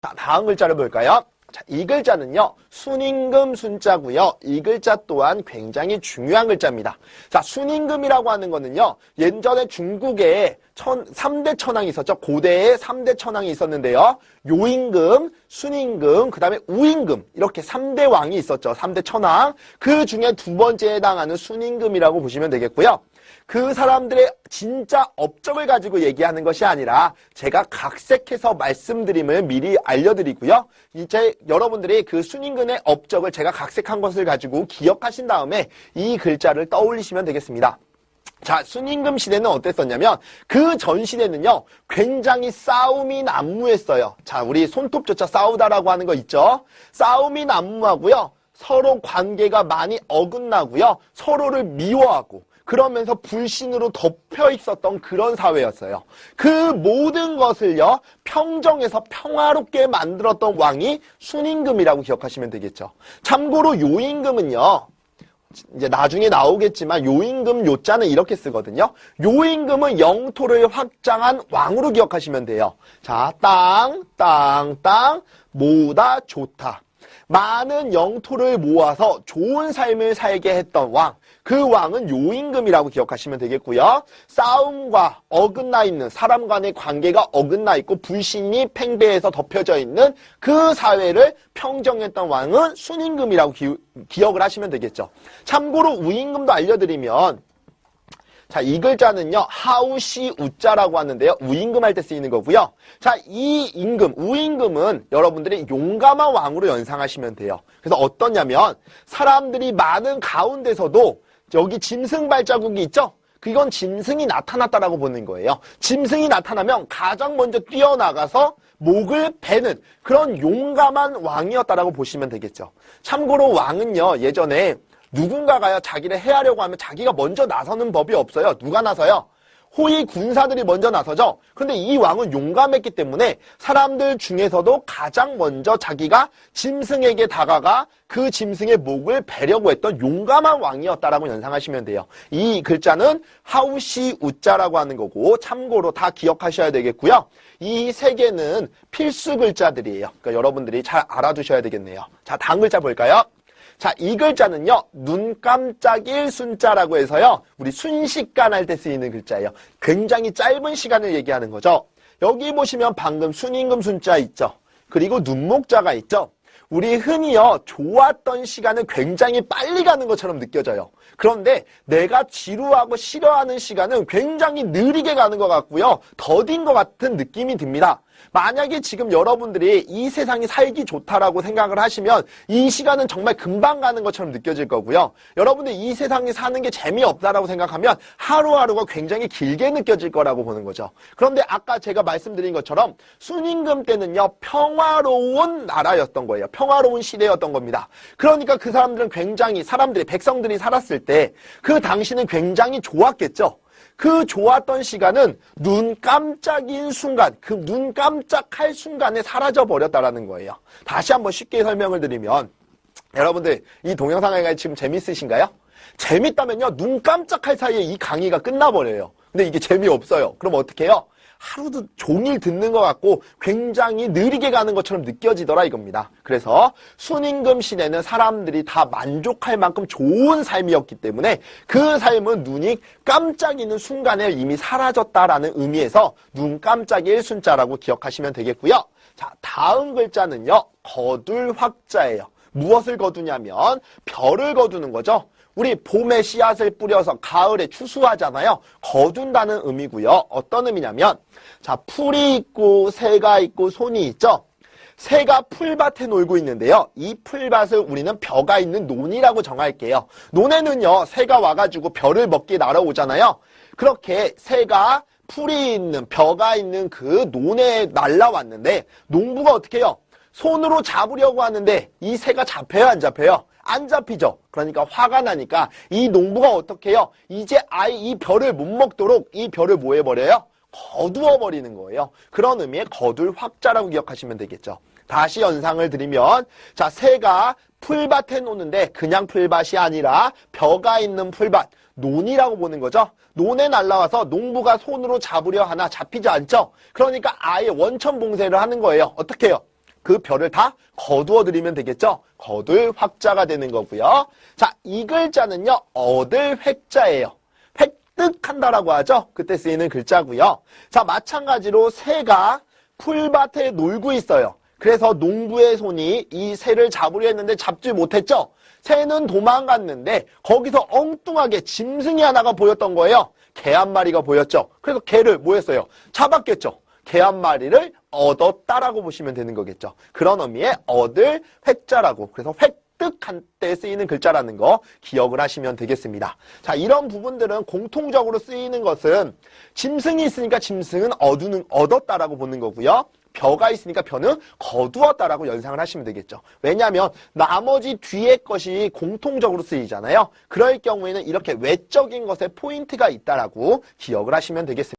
자, 다음 글자를 볼까요? 자, 이 글자는요, 순임금 순자고요. 이 글자 또한 굉장히 중요한 글자입니다. 자, 순임금이라고 하는 거는요, 예전에 중국에 천, 3대 천왕이 있었죠. 고대에 3대 천왕이 있었는데요. 요임금, 순임금, 그 다음에 우임금, 이렇게 3대 왕이 있었죠. 3대 천왕. 그 중에 두 번째에 해당하는 순임금이라고 보시면 되겠고요. 그 사람들의 진짜 업적을 가지고 얘기하는 것이 아니라 제가 각색해서 말씀드림을 미리 알려드리고요. 이제 여러분들이 그 순임금의 업적을 제가 각색한 것을 가지고 기억하신 다음에 이 글자를 떠올리시면 되겠습니다. 자, 순임금 시대는 어땠었냐면 그 전 시대는요 굉장히 싸움이 난무했어요. 자, 우리 손톱조차 싸우다라고 하는 거 있죠. 싸움이 난무하고요. 서로 관계가 많이 어긋나고요. 서로를 미워하고 그러면서 불신으로 덮여 있었던 그런 사회였어요. 그 모든 것을요, 평정에서 평화롭게 만들었던 왕이 순임금이라고 기억하시면 되겠죠. 참고로 요임금은요, 이제 나중에 나오겠지만 요임금 요자는 이렇게 쓰거든요. 요임금은 영토를 확장한 왕으로 기억하시면 돼요. 자, 땅, 땅, 땅, 모다 좋다. 많은 영토를 모아서 좋은 삶을 살게 했던 왕. 그 왕은 요임금이라고 기억하시면 되겠고요. 싸움과 어긋나 있는 사람 간의 관계가 어긋나 있고 불신이 팽배해서 덮여져 있는 그 사회를 평정했던 왕은 순임금이라고 기, 억을 하시면 되겠죠. 참고로 우임금도 알려드리면 자, 이 글자는요, 하우시 우자라고 하는데요. 우임금 할 때 쓰이는 거고요. 자, 이 임금, 우임금은 여러분들이 용감한 왕으로 연상하시면 돼요. 그래서 어떠냐면, 사람들이 많은 가운데서도 여기 짐승 발자국이 있죠? 그건 짐승이 나타났다라고 보는 거예요. 짐승이 나타나면 가장 먼저 뛰어나가서 목을 베는 그런 용감한 왕이었다라고 보시면 되겠죠. 참고로 왕은요, 예전에 누군가가요, 자기를 해하려고 하면 자기가 먼저 나서는 법이 없어요. 누가 나서요? 호위 군사들이 먼저 나서죠. 그런데 이 왕은 용감했기 때문에 사람들 중에서도 가장 먼저 자기가 짐승에게 다가가 그 짐승의 목을 베려고 했던 용감한 왕이었다라고 연상하시면 돼요. 이 글자는 하우시 우자라고 하는 거고 참고로 다 기억하셔야 되겠고요. 이 세 개는 필수 글자들이에요. 그러니까 여러분들이 잘 알아두셔야 되겠네요. 자, 다음 글자 볼까요? 자, 이 글자는요, 눈 깜짝일 순자라고 해서요, 우리 순식간 할 때 쓰이는 글자예요. 굉장히 짧은 시간을 얘기하는 거죠. 여기 보시면 방금 순임금 순자 있죠. 그리고 눈목자가 있죠. 우리 흔히요, 좋았던 시간은 굉장히 빨리 가는 것처럼 느껴져요. 그런데 내가 지루하고 싫어하는 시간은 굉장히 느리게 가는 것 같고요. 더딘 것 같은 느낌이 듭니다. 만약에 지금 여러분들이 이 세상이 살기 좋다라고 생각을 하시면 이 시간은 정말 금방 가는 것처럼 느껴질 거고요. 여러분들 이 세상이 사는 게 재미없다라고 생각하면 하루하루가 굉장히 길게 느껴질 거라고 보는 거죠. 그런데 아까 제가 말씀드린 것처럼 순임금 때는요 평화로운 나라였던 거예요. 평화로운 시대였던 겁니다. 그러니까 그 사람들은 굉장히 사람들이 백성들이 살았을 때 그 당시는 굉장히 좋았겠죠. 그 좋았던 시간은 눈 깜짝인 순간, 그 눈 깜짝할 순간에 사라져 버렸다라는 거예요. 다시 한번 쉽게 설명을 드리면 여러분들 이 동영상이 지금 재밌으신가요? 재밌다면요. 눈 깜짝할 사이에 이 강의가 끝나버려요. 근데 이게 재미없어요. 그럼 어떻게 해요? 하루도 종일 듣는 것 같고 굉장히 느리게 가는 것처럼 느껴지더라 이겁니다. 그래서 순임금 시대는 사람들이 다 만족할 만큼 좋은 삶이었기 때문에 그 삶은 눈이 깜짝이는 순간에 이미 사라졌다라는 의미에서 눈 깜짝일 순자라고 기억하시면 되겠고요. 자, 다음 글자는요. 거둘 확자예요. 무엇을 거두냐면 별을 거두는 거죠. 우리 봄에 씨앗을 뿌려서 가을에 추수하잖아요. 거둔다는 의미고요. 어떤 의미냐면 자 풀이 있고 새가 있고 손이 있죠. 새가 풀밭에 놀고 있는데요. 이 풀밭을 우리는 벼가 있는 논이라고 정할게요. 논에는요, 새가 와가지고 벼를 먹기 날아오잖아요. 그렇게 새가 풀이 있는, 벼가 있는 그 논에 날라왔는데, 농부가 어떻게 해요? 손으로 잡으려고 하는데, 이 새가 잡혀요, 안 잡혀요? 안 잡히죠. 그러니까 화가 나니까 이 농부가 어떻게 해요? 이제 아예 이 별을 못 먹도록 이 별을 뭐 해버려요? 거두어 버리는 거예요. 그런 의미의 거둘 확자라고 기억하시면 되겠죠. 다시 연상을 드리면 자 새가 풀밭에 노는데 그냥 풀밭이 아니라 벼가 있는 풀밭 논이라고 보는 거죠. 논에 날라와서 농부가 손으로 잡으려 하나 잡히지 않죠. 그러니까 아예 원천 봉쇄를 하는 거예요. 어떻게 해요? 그 별을 다 거두어 드리면 되겠죠? 거둘 확자가 되는 거고요. 자, 이 글자는요, 얻을 획자예요. 획득한다라고 하죠? 그때 쓰이는 글자고요. 자, 마찬가지로 새가 풀밭에 놀고 있어요. 그래서 농부의 손이 이 새를 잡으려 했는데 잡지 못했죠? 새는 도망갔는데 거기서 엉뚱하게 짐승이 하나가 보였던 거예요. 개 한 마리가 보였죠. 그래서 개를 뭐 했어요? 잡았겠죠. 개 한 마리를 얻었다라고 보시면 되는 거겠죠. 그런 의미의 얻을 획자라고. 그래서 획득한 때 쓰이는 글자라는 거 기억을 하시면 되겠습니다. 자, 이런 부분들은 공통적으로 쓰이는 것은 짐승이 있으니까 짐승은 얻는, 얻었다라고 보는 거고요. 벼가 있으니까 벼는 거두었다라고 연상을 하시면 되겠죠. 왜냐하면 나머지 뒤에 것이 공통적으로 쓰이잖아요. 그럴 경우에는 이렇게 외적인 것에 포인트가 있다라고 기억을 하시면 되겠습니다.